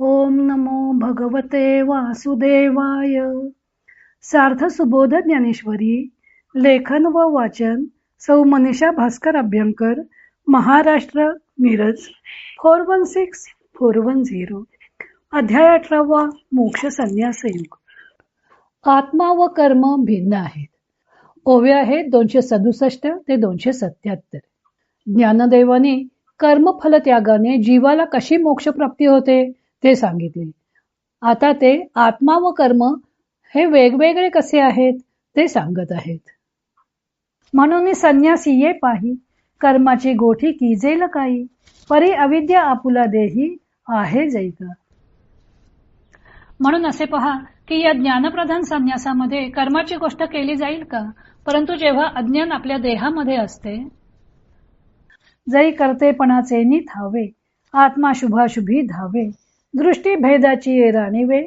ओम नमो भगवते वासुदेवाय. सार्थ सुबोध ज्ञानेश्वरी लेखन व वाचन सौ Manisha Bhaskar Abhyankar Maharashtra Miraj four one six four one zero. अध्याय अठरावा मोक्ष संन्यास युग आत्मा व कर्म भिन्न आहेत. ओवे आहेत दोनशे सदुसष्ट ते दोनशे सत्याहत्तर. ज्ञानदेवाने कर्मफल त्यागाने जीवाला कशी मोक्षप्राप्ती होते? ते सांगितले. आता ते आत्मा व कर्म हे वेगवेगळे कसे आहेत ते सांगत आहेत. म्हणून संन्यासी ये पाही कर्माची गोठी किजेल काही परी अविद्या आपुला देही आहे जैका म्हणून असे पहा की या ज्ञानप्रधान संन्यासामध्ये कर्माची गोष्ट केली जाईल का? परंतु जेव्हा अज्ञान आपल्या देहामध्ये असते जरी करतेपणाचे निथावे आत्मा शुभाशुभी धावे दृष्टी भेदाची राणीवे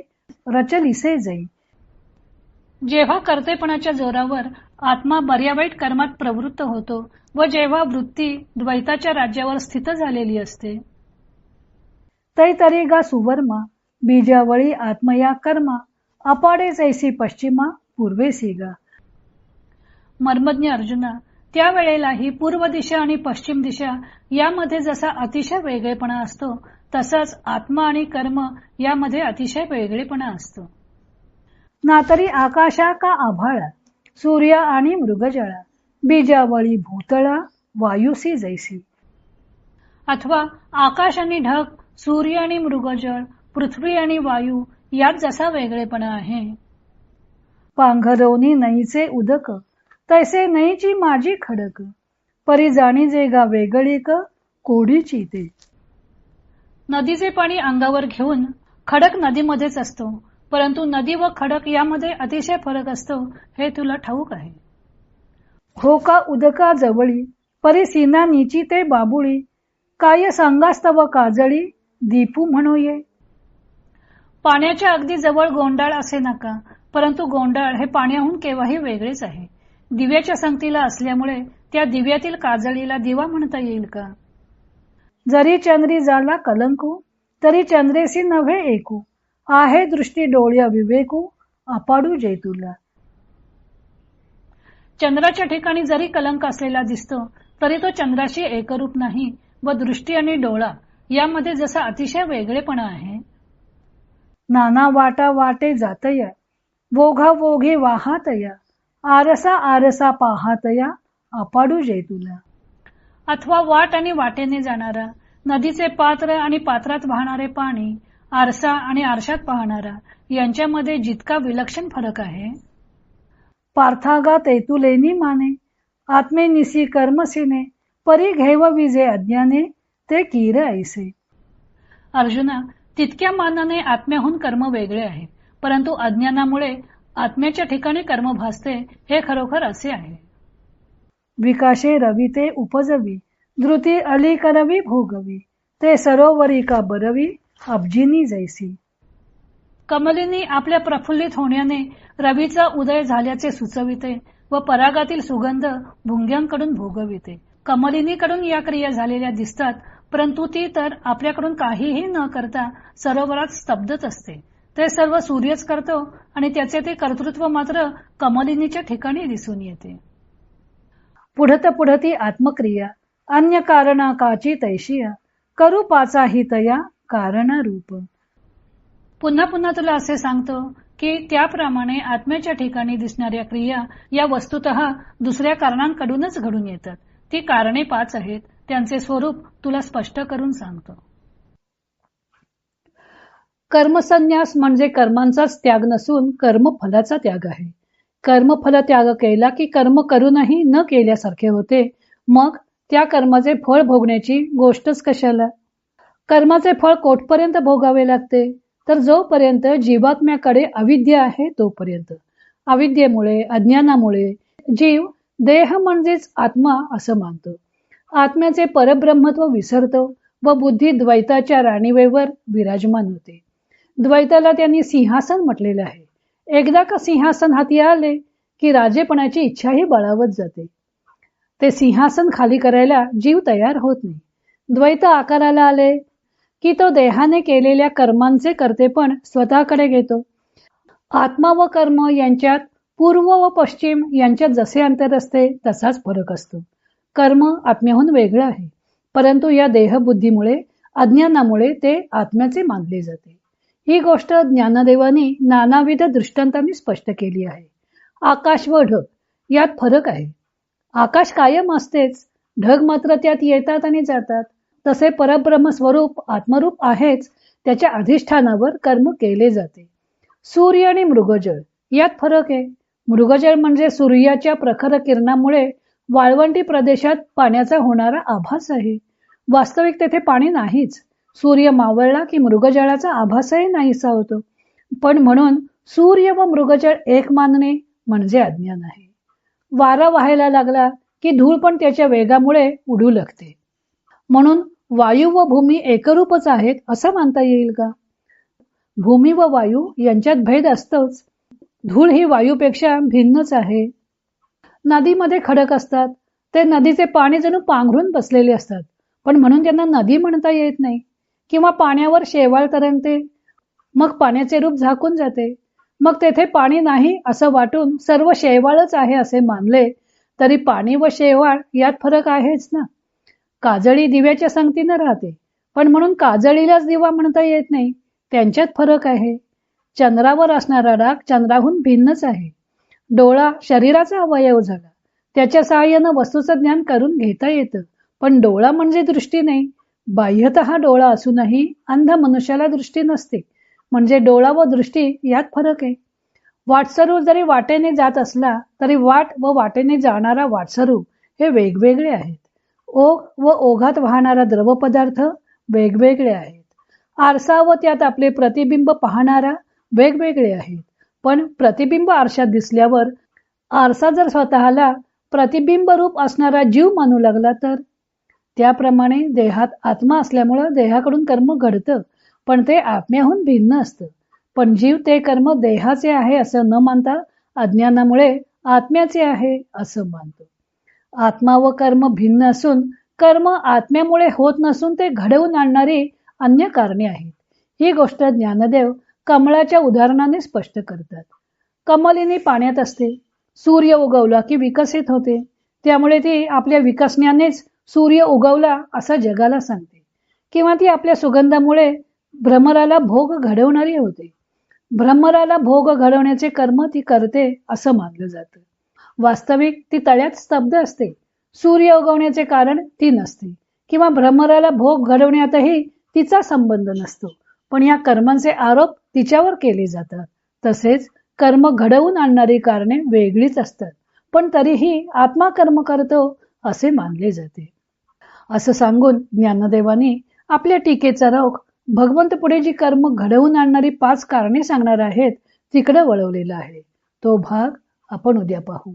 रचलिसे जाई. जेव्हा करतेपणाच्या जोरावर आत्मा बऱ्या वाईट कर्मात प्रवृत्त होतो व जेव्हा वृत्ती द्वैताच्या राज्यावर स्थित झालेली असते. तरी गा सुवर्मा बीजावळी आत्मया कर्मा अपाडे जैसी पश्चिमा पूर्वे सिगा. मर्मज्ञ अर्जुना त्यावेळेलाही पूर्व दिशा आणि पश्चिम दिशा यामध्ये जसा अतिशय वेगळेपणा असतो तसंच आत्मा आणि कर्म यामध्ये अतिशय वेगळेपणा असतो. ना तरी आकाशा का आभाळा सूर्य आणि मृगजळा बीजावळी भूतळा वायुसी जैसी. अथवा आकाश आणि ढग सूर्य आणि मृगजळ पृथ्वी आणि वायू यात जसा वेगळेपणा आहे. पांघरवनी नईचे उदक तैसे नईची माझी खडक परी जाणी जे गा वेगळी कोडीची ते. नदीचे पाणी अंगावर घेऊन खडक नदीमध्येच असतो परंतु नदी व खडक यामध्ये अतिशय फरक असतो हे तुला ठाऊक आहे. हो का उदका जवळी परी सीना नीची ते बाबुळी काय सांगास्तव काजळी दीपू म्हणू ये पाण्याच्या अगदी जवळ गोंडाळ असे नका परंतु गोंडाळ हे पाण्याहून केव्हाही वेगळेच आहे. दिव्याच्या संगतीला असल्यामुळे त्या दिव्यातील काजळीला दिवा म्हणता येईल का? जरी चंद्री जाला कलंकू तरी चंद्रेसी नव्हे ऐकू. आहे दृष्टी डोळ्या विवेकू अपाडू तुला. चंद्राच्या ठिकाणी जरी कलंक असलेला दिसतो तरी तो चंद्राशी एकरूप नाही व दृष्टी आणि डोळा यामध्ये जसा अतिशय वेगळेपणा आहे. नाना वाटा वाटे जातया वोघा वोघे वाहातया आरसा आरसा पाहातया अपाडू तुला. अथवा वाट आणि वाटेने जाणारा नदीचे पात्र आणि पात्रात वाहणारे पाणी आरसा आणि आरशात पाहणारा यांच्यामध्ये जितका विलक्षण फरक आहे. पार्थागा तेतुलेनी माने आत्मे निसी कर्मसीने परी घेव विजे अज्ञाने ते कीर ऐसे. अर्जुना तितक्या मानाने आत्म्याहून कर्म वेगळे आहे परंतु अज्ञानामुळे आत्म्याच्या ठिकाणी कर्म भासते हे खरोखर असे आहे. विकाशे रविते उपजवी धृती अली करवी भोगवी ते सरोवरी का बरवी अब्जिनी जैसी। कमलिनी आपल्या प्रफुल्लित होण्याने रवीचा उदय झाल्याचे सुचविते व परागातील सुगंध भुंग्यांकडून भोगविते. कमलिनीकडून या क्रिया झालेल्या दिसतात परंतु ती तर आपल्याकडून काहीही न करता सरोवरात स्तब्धच असते. ते सर्व सूर्यच करतो आणि त्याचे ते कर्तृत्व मात्र कमलिनीच्या ठिकाणी दिसून येते. पुढत पुढती आत्मक्रिया अन्य कारणा काची तैशिया करू पाचा हितया कारण रूप पुन्हा पुन्हा तुला असे सांगतो की त्याप्रमाणे आत्म्याच्या ठिकाणी दिसणाऱ्या क्रिया या वस्तुत दुसऱ्या कारणांकडूनच घडून येतात. ती कारणे पाच आहेत त्यांचे स्वरूप तुला स्पष्ट करून सांगतो. कर्मसन्यास म्हणजे कर्मांचाच त्याग नसून कर्मफलाचा त्याग आहे. कर्मफल त्याग केला की कर्म करूनही न केल्यासारखे होते. मग त्या कर्माचे फळ भोगण्याची गोष्टच कशाला? कर्माचे फळ कोठपर्यंत भोगावे लागते? तर जोपर्यंत जीवात्म्याकडे अविद्या आहे तोपर्यंत. अविद्येमुळे अज्ञानामुळे जीव देह म्हणजेच आत्मा असं मानतो. आत्म्याचे परब्रह्मत्व विसरतो व बुद्धी द्वैताच्या राणीवेवर विराजमान होते. द्वैताला त्यांनी सिंहासन म्हटलेलं आहे. एकदा का सिंहासन हाती आले की राजेपणाची इच्छाही बळावत जाते. ते सिंहासन खाली करायला जीव तयार होत नाही. द्वैत आकाराला आले की तो देहाने केलेल्या कर्मांचे कर्तेपण स्वतःकडे घेतो. आत्मा व कर्म यांच्यात पूर्व व पश्चिम यांच्यात जसे अंतर असते तसाच फरक असतो. कर्म आत्म्याहून वेगळं आहे परंतु या देहबुद्धीमुळे अज्ञानामुळे ते आत्म्याचे मानले जाते. ही गोष्ट ज्ञानदेवानी नानाविध दृष्टांतांनी स्पष्ट केली आहे. आकाश व ढग यात फरक आहे. आकाश कायम असतेच ढग मात्र त्यात येतात आणि जातात. तसे परब्रह्म स्वरूप आत्मरूप आहेच त्याच्या अधिष्ठानावर कर्म केले जाते. सूर्य आणि मृगजळ यात फरक आहे. मृगजळ म्हणजे सूर्याच्या प्रखर किरणामुळे वाळवंटी प्रदेशात पाण्याचा होणारा आभास आहे. वास्तविक तेथे पाणी नाहीच. सूर्य मावळला की मृगजळाचा आभासही नाहीसा होतो. पण म्हणून सूर्य व मृगजळ एक मानणे म्हणजे अज्ञान आहे. वारा व्हायला लागला की धूळ पण त्याच्या वेगामुळे उडू लागते. म्हणून वायू व भूमी एकरूपच आहेत असं मानता येईल का? भूमी व वायू यांच्यात भेद असतोच. धूळ ही वायूपेक्षा भिन्नच आहे. नदीमध्ये खडक असतात. ते नदीचे पाणी जणू पांघरून बसलेले असतात. पण म्हणून त्यांना नदी म्हणता येत नाही. किंवा पाण्यावर शेवाळ तरंगते. मग पाण्याचे रूप झाकून जाते. मग तेथे पाणी नाही असं वाटून सर्व शेवाळच आहे असे मानले तरी पाणी व शेवाळ यात फरक आहेच ना? काजळी दिव्याच्या संगतीनं राहते पण म्हणून काजळीलाच दिवा म्हणता येत नाही. त्यांच्यात फरक आहे. चंद्रावर असणारा राग चंद्राहून भिन्नच आहे. डोळा शरीराचा अवयव झाला. त्याच्या सहाय्यानं वस्तूचं ज्ञान करून घेता येतं पण डोळा म्हणजे दृष्टी नाही. बाह्यत डोळा असूनही अंध मनुष्याला दृष्टी नसते. म्हणजे डोळा व दृष्टी यात फरक आहे. वाटसरू जरी वाटेने जात असला तरी वाट व वाटेने जाणारा वाटसरू हे वेगवेगळे आहेत. ओघ व ओघात वाहणारा द्रव पदार्थ वेगवेगळे आहेत. आरसा व त्यात आपले प्रतिबिंब पाहणारा वेगवेगळे आहेत. पण प्रतिबिंब आरशात दिसल्यावर आरसा जर स्वतःला प्रतिबिंब रूप असणारा जीव मानू लागला तर? त्याप्रमाणे देहात आत्मा असल्यामुळं देहाकडून कर्म घडतं पण ते आत्म्याहून भिन्न असतं. पण जीव ते कर्म देहाचे आहे असं न मानता अज्ञानामुळे आत्म्याचे आहे असं मानतो. आत्मा व कर्म भिन्न असून कर्म आत्म्यामुळे होत नसून ते घडवून आणणारी अन्य कारणे आहेत. ही गोष्ट ज्ञानदेव कमळाच्या उदाहरणाने स्पष्ट करतात. कमलिनी पाण्यात असते. सूर्य उगवला की विकसित होते. त्यामुळे ती आपल्या विकसण्यानेच सूर्य उगवला असं जगाला सांगते. किंवा ती आपल्या सुगंधामुळे भ्रमराला भोग घडवणारी होते. भ्रमराला भोग घडवण्याचे कर्म ती करते असं मानलं जातं. वास्तविक ती तळ्यात स्तब्ध असते. सूर्य उगवण्याचे कारण ती नसते. किंवा भ्रमराला भोग घडवण्यातही तिचा संबंध नसतो. पण या कर्मांचे आरोप तिच्यावर केले जातात. तसेच कर्म घडवून आणणारी कारणे वेगळीच असतात. पण तरीही आत्मा कर्म करतो असे मानले जाते. असं सांगून ज्ञानदेवाने आपल्या टीकेचा रोख भगवंत पुढे जी कर्म घडवून आणणारी पाच कारणे सांगणार आहेत तिकडे वळवलेला आहे. तो भाग आपण उद्या पाहू.